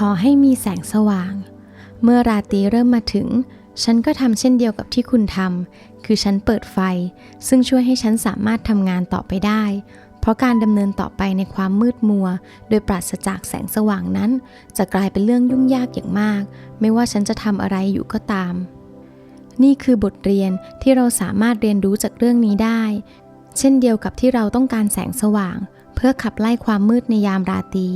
ขอให้มีแสงสว่าง เมื่อราตรีเริ่มมาถึง ฉันก็ทำเช่นเดียวกับที่คุณทำคือฉันเปิดไฟ ซึ่งช่วยให้ฉันสามารถทำงานต่อไปได้ เพราะการดำเนินต่อไปในความมืดมัว โดยปราศจากแสงสว่างนั้น จะกลายเป็นเรื่องยุ่งยากอย่างมาก ไม่ว่าฉันจะทำอะไรอยู่ก็ตาม นี่คือบทเรียนที่เราสามารถเรียนรู้จากเรื่องนี้ได้ เช่นเดียวกับที่เราต้องการแสงสว่าง เพื่อขับไล่ความมืดในยามราตรี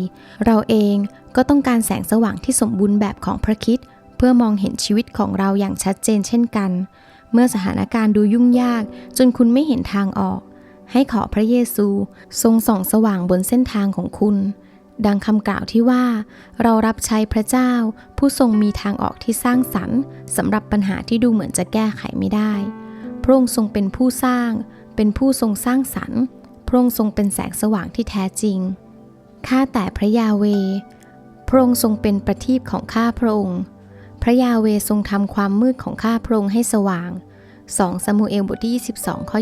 เราเอง ก็ต้องการแสงสว่างที่สมบูรณ์แบบของพระคิดเพื่อมองเห็นชีวิตของเราอย่างชัดเจนเช่นกัน เมื่อสถานการณ์ดูยุ่งยาก จนคุณไม่เห็นทางออก ให้ขอพระเยซู ทรงส่องสว่างบนเส้นทางของคุณ ดังคำกล่าวที่ว่า เรารับใช้พระเจ้า ผู้ทรงมีทางออกที่สร้างสรรค์สำหรับปัญหาที่ดูเหมือนจะแก้ไขไม่ได้ พระองค์ทรงเป็นผู้สร้าง เป็นผู้ทรงสร้างสรรค์พระองค์ทรงเป็นแสงสว่างที่แท้จริงข้าแต่พระยาเว พระองค์ทรงเป็นประทีปของข้าพระองค์ พระยาเวทรงทำความมืดของข้าพระองค์ให้สว่าง 2 ซามูเอลบทที่22ข้อ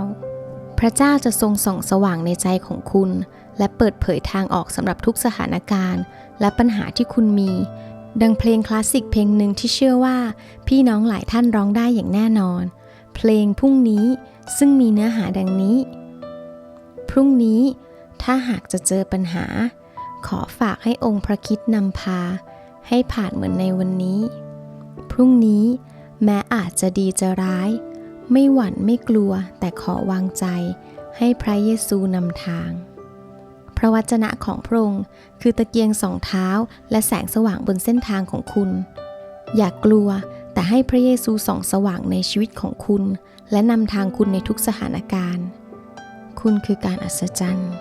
29 พระเจ้าจะทรงส่องสว่างในใจของคุณ และเปิดเผยทางออกสำหรับทุกสถานการณ์ และปัญหาที่คุณมี ดังเพลงคลาสสิกเพลงหนึ่งที่เชื่อว่า พี่น้องหลายท่านร้องได้อย่างแน่นอน เพลงพรุ่งนี้ซึ่งมีเนื้อหาดังนี้ พรุ่งนี้ถ้าหากจะเจอปัญหา ขอฝากให้องค์พระคิดนำพา ให้ผ่านเหมือนในวันนี้ พรุ่งนี้แม้อาจจะดีจะร้าย ไม่หวั่นไม่กลัวแต่ขอวางใจ ให้พระเยซูนำทาง พระวจนะของพระองค์คือตะเกียงสองเท้าและแสงสว่างบนเส้นทางของคุณ อย่ากกลัวแต่ให้พระเยซูส่องสว่างในชีวิตของคุณ และนำทางคุณในทุกสถานการณ์ คุณคือการอัศจรรย์